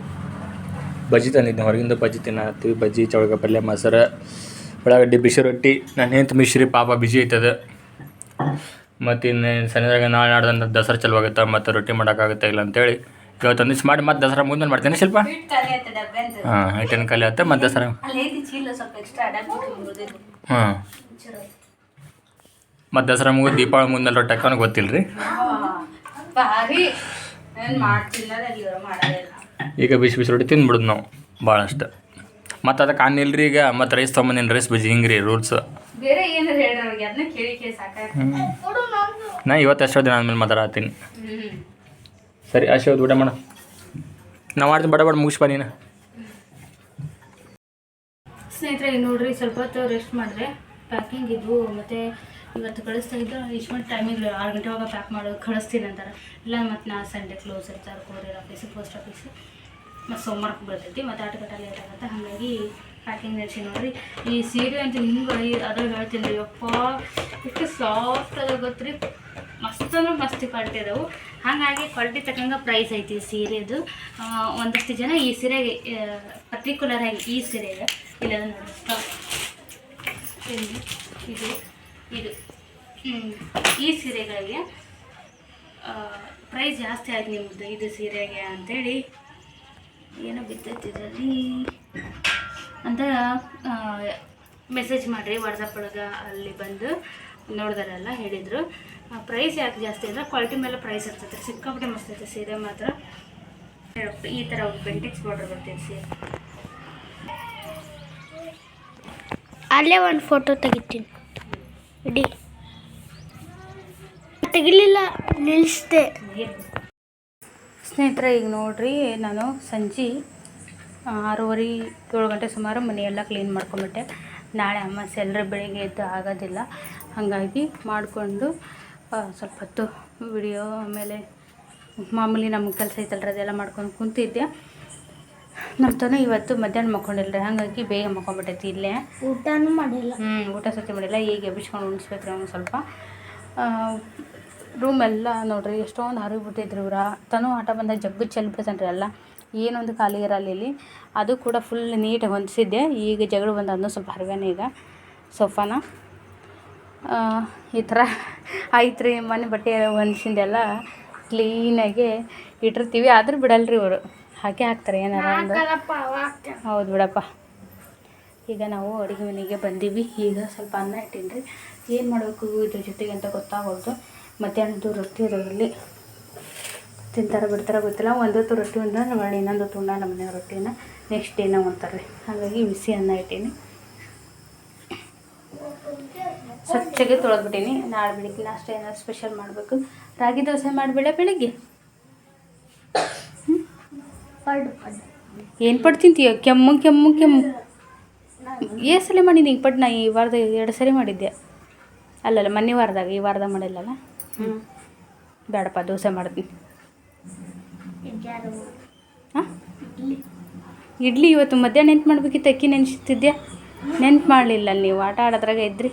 [SPEAKER 3] ಬಜ್ಜಿ ತಂದಿದ್ದೆ, ಹೊರಗಿಂದ ಬಜ್ಜಿ ತಿನ್ನತ್ತೀವಿ. ಬಜ್ಜಿ ಚಳಕೆ ಪಲ್ಯ, ಮೊಸರು, ಉಳ್ಳಾಗಡ್ಡಿ, ಬಿಸಿ ರೊಟ್ಟಿ. ನಾನು ಹೆಂತ ಮಿಶ್ರಿ ಪಾಪ ಬಿಜಿ ಐತದ. ಮತ್ತು ಇನ್ನು ಸಣ್ಣದಾಗ ನಾಳೆ ನಾಡ್ದಂತ ದಸರಾ ಚಲೋ ಆಗುತ್ತೆ ಮತ್ತು ರೊಟ್ಟಿ ಮಾಡೋಕ್ಕಾಗುತ್ತೆ ಇಲ್ಲ ಅಂತೇಳಿ ಇವತ್ತು ಒಂದಿವ್ಸ ಮಾಡಿ ಮತ್ತೆ ದಸರಾ ಮುಂದೆ ಮಾಡ್ತೇನೆ ಸ್ವಲ್ಪ ಹಾಂ ಹಿಟ್ಟಿನ ಕಲೆ ಆಗುತ್ತೆ ಮತ್ತೆ ದಸರಾ? ಹಾಂ. ಮತ್ತು ದಸರಾ ಮುಗಿದು ದೀಪಾವಳಿ ಮುಂದೆ ರೊಟ್ಟಿ ಹಾಕೋಣ ಗೊತ್ತಿಲ್ಲ ರೀ ಈಗ ಬಿಸಿ ಬಿಸಿ ರೊಟ್ಟಿ ತಿಂದ್ಬಿಡುದು ನಾವು ಭಾಳಷ್ಟು ಮತ್ತು ಅದಕ್ಕೆ ಅನ್ನಿಲ್ರಿ ಈಗ ಮತ್ತು ರೈಸ್ ತೊಗೊಂಬಂದಿನ ರೈಸ್ ಬಜ್ಜಿ ಹಿಂಗೆ ರೀ ರೂಲ್ಸ್ ನಾ ಇವತ್ತು ಎಷ್ಟೋ ದಿನ ಆದ್ಮೇಲೆ ಮಾತಾಡತ್ತೀನಿ. ಸರಿ ಆಶೆ ಊಟ ಮಾಡ. ನಾವು ಮಾಡ್ತೀನಿ ಬಡ ಬಡ ಮುಗಿಸ್ಬಾ ನೀನು.
[SPEAKER 1] ಸ್ನೇಹಿತರೆ ನೋಡ್ರಿ, ಸ್ವಲ್ಪ ಹೊತ್ತು ರೆಸ್ಟ್ ಮಾಡಿದ್ರೆ ಪ್ಯಾಕಿಂಗ್ ಇದ್ವು ಮತ್ತು ಇವತ್ತು ಕಳಿಸ್ತಾ ಇದ್ದು ಇಷ್ಟು ಟೈಮಿಗೆ ಆರು ಗಂಟೆ ಒಳಗೆ ಪ್ಯಾಕ್ ಮಾಡೋದು ಕಳಿಸ್ತೀನಿ ಅಂತಾರೆ. ಇಲ್ಲ, ಮತ್ತು ನಾ ಸಂಡೆ ಕ್ಲೋಸ್ ಇರ್ತಾರೆ, ಕೊರಿಯರ್ ಆಫೀಸು ಪೋಸ್ಟ್ ಆಫೀಸು ಮತ್ತು ಸೋಮವಾರಕ್ಕೆ ಬರ್ತೈತಿ, ಮತ್ತು ಆಟ ಗಂಟೆ ಲೇಟ್ ಆಗುತ್ತೆ. ಹಾಗಾಗಿ ಪ್ಯಾಕಿಂಗ್ ನಡೆಸಿ ನೋಡ್ರಿ. ಈ ಸೀರೆ ಅಂತ ನಿಮ್ಗೆ ಅದ್ರಾಗ ಹೇಳ್ತೀನಿ ರೀ, ಯಪ್ಪ, ಎಷ್ಟು ಸಾಫ್ಟ್ ಅದ ಗೊತ್ತ್ರಿ. ಮಸ್ತ್ ಅಂದ್ರೆ ಮಸ್ತಿ ಹಾಗಾಗಿ ಕ್ವಾಲಿಟಿ ತಕ್ಕಂಗೆ ಪ್ರೈಸ್ ಐತಿ ಈ ಸೀರೆದು. ಒಂದಷ್ಟು ಜನ ಈ ಸೀರೆಗೆ ಪರ್ಟಿಕ್ಯುಲರ್ ಆಗಿ ಈ ಸೀರೆಗೆ. ಇಲ್ಲ ನೋಡಿ. ಇದು ಇದು. ಈ ಸೀರೆಗಳಿಗೆ ಪ್ರೈಸ್ ಜಾಸ್ತಿ ಆಯ್ತು ನಿಮ್ಮದು ಇದು ಸೀರೆಗೆ ಅಂತೇಳಿ. ಏನೋ ಬಿದ್ದೈತಿ ಅಂತ ಮೆಸೇಜ್ ಮಾಡಿರಿ ವಾಟ್ಸಪ್ ಒಳಗೆ ಅಲ್ಲಿ ಬಂದು. ನೋಡಿದಾರಲ್ಲ ಹೇಳಿದರು. ಪ್ರೈಸ್ ಯಾಕೆ ಜಾಸ್ತಿ ಅಂದರೆ ಕ್ವಾಲಿಟಿ ಮೇಲೆ ಪ್ರೈಸ್ ಇರ್ತೈತೆ ಸಿಕ್ಕಾಪಟ್ಟೆ ಮಸ್ತ್ ಐತೆ ಸೀರೆ ಮಾತ್ರ. ಈ ಥರ ಒಂದು ಬೆಂಟಿಕ್ಸ್ ಬಾರ್ಡರ್ ಬರ್ತೈತೆ ಸೀರೆ.
[SPEAKER 2] ಅಲ್ಲೇ ಒಂದು ಫೋಟೋ ತೆಗಿತೀನಿ. ಇಡಿ. ತೆಗಿಲಿಲ್ಲ ನಿಲ್ಲಿಸ್ದೆ
[SPEAKER 1] ಸ್ನೇಹಿತರೆ ಈಗ ನೋಡ್ರಿ ನಾನು ಸಂಜೆ ಆರೂವರೆ ಏಳು ಗಂಟೆ ಸುಮಾರು ಮನೆಯೆಲ್ಲ ಕ್ಲೀನ್ ಮಾಡ್ಕೊಂಬಿಟ್ಟೆ. ನಾಳೆ ಅಮ್ಮ ಎಲ್ಲರೂ ಬೆಳಿಗ್ಗೆ ಎದ್ದು ಆಗೋದಿಲ್ಲ. ಹಾಗಾಗಿ ಮಾಡಿಕೊಂಡು ಸ್ವಲ್ಪ ಹೊತ್ತು ವಿಡಿಯೋ ಆಮೇಲೆ ಮಾಮೂಲಿ ನಮಗೆ ಕೆಲಸ ಐತಲ್ರಿ ಅದೆಲ್ಲ ಮಾಡ್ಕೊಂಡು ಕುಂತಿದ್ದೆ. ನಮ್ಮ ತನ ಇವತ್ತು ಮಧ್ಯಾಹ್ನ ಮಕ್ಕೊಂಡಿಲ್ರಿ ಹಾಗಾಗಿ ಬೇಗ ಮಕ್ಕೊಂಬಿಟ್ಟೈತಿ ಇಲ್ಲೇ.
[SPEAKER 2] ಊಟನೂ ಮಾಡಿಲ್ಲ.
[SPEAKER 1] ಹ್ಞೂ ಊಟ ಸತಿ ಮಾಡಿಲ್ಲ ಈಗ ಎಬ್ಬಿಸ್ಕೊಂಡು ಉಣಿಸ್ಬೇಕ್ರಿ ಅವ್ನು ಸ್ವಲ್ಪ. ರೂಮ್ ಎಲ್ಲ ನೋಡ್ರಿ ಎಷ್ಟೊಂದು ಹರಿವು ಬಿಟ್ಟಿದ್ರಿ ಇವ್ರ ತನು ಆಟ ಬಂದಾಗ ಜಗ್ಗು ಚೆಲ್ಬಿಡ್ತಾನೆ ಎಲ್ಲ. ಏನೊಂದು ಖಾಲಿ ಇರಲ್ಲ ಇಲ್ಲಿ. ಅದು ಕೂಡ ಫುಲ್ ನೀಟಾಗಿ ಹೊಂದಿಸಿದ್ದೆ. ಈಗ ಜಗಳ ಬಂದ ಅದನ್ನು ಸ್ವಲ್ಪ ಹರಿವೇನೆ ಈಗ ಸೋಫಾನ. ಈ ಥರ ಆಯ್ತು ರೀ ಮನೆ ಬಟ್ಟೆ ಒಣಸಿಂದೆಲ್ಲ ಕ್ಲೀನಾಗಿ ಇಟ್ಟಿರ್ತೀವಿ. ಆದ್ರೂ ಬಿಡಲ್ರಿ ಇವರು. ಹಾಕೇ ಹಾಕ್ತಾರೆ ಏನಾರ ಒಂದು. ಹೌದು ಬಿಡಪ್ಪ. ಈಗ ನಾವು ಅಡುಗೆ ಮನೆಗೆ ಬಂದೀವಿ. ಈಗ ಸ್ವಲ್ಪ ಅನ್ನ ಇಟ್ಟೀನಿ ಏನು ಮಾಡಬೇಕು ಇದ್ರ ಜೊತೆಗೆ ಅಂತ ಗೊತ್ತಾಗೋದು. ಮಧ್ಯಾಹ್ನದ್ದು ರೊಟ್ಟಿ ಇರೋದ್ರಲ್ಲಿ ತಿಂತಾರೆ ಬಿಡ್ತಾರೆ ಗೊತ್ತಿಲ್ಲ. ಒಂದೊತ್ತು ರೊಟ್ಟಿ ನಮ್ಮ ಇನ್ನೊಂದು ಉಂಡ ನಮ್ಮ ಮನೆಯ ರೊಟ್ಟಿನ ನೆಕ್ಸ್ಟ್ ಡೇನ ಉಣ್ತಾರೆ ಹಾಗಾಗಿ ಬಿಸಿ ಅನ್ನ ಇಟ್ಟೀನಿ. ಸ್ವಚ್ಛಗೆ ತೊಳೆದ್ಬಿಟ್ಟೀನಿ. ನಾಳೆ ಬೆಳಿಗ್ಗೆ ನಾಷ್ಟ ಏನಾದ್ರು ಸ್ಪೆಷಲ್ ಮಾಡಬೇಕು. ರಾಗಿ ದೋಸೆ ಮಾಡಬೇಡ ಬೆಳಿಗ್ಗೆ? ಏನು ಪಡ್ ತಿಂತೀಯ? ಕೆಮ್ಮು ಕೆಮ್ಮು ಕೆಮ್ಮು. ಏ ಸಲ ಮಾಡಿದ್ದೀನಿ ಈಗ ಪಟ್ಟು ನಾ ಈ ವಾರದ ಎರಡು ಸರಿ ಮಾಡಿದ್ದೆ. ಅಲ್ಲಲ್ಲ, ಮೊನ್ನೆ ವಾರದಾಗ, ಈ ವಾರದಾಗ ಮಾಡಿಲ್ಲಲ್ಲ? ಹ್ಞೂ ಬೇಡಪ್ಪ, ದೋಸೆ ಮಾಡ್ತೀನಿ. ಹಾಂ ಇಡ್ಲಿ ಇವತ್ತು ಮಧ್ಯಾಹ್ನ ನೆನ್ಪು ಮಾಡ್ಬೇಕಿತ್ತು. ಅಕ್ಕಿ ನೆನೆಸ್ತಿದ್ಯಾ? ನೆನ್ಪು ಮಾಡಲಿಲ್ಲ ನೀವು. ಆಟ ಆಡೋದ್ರಾಗ ಇದ್ರಿ.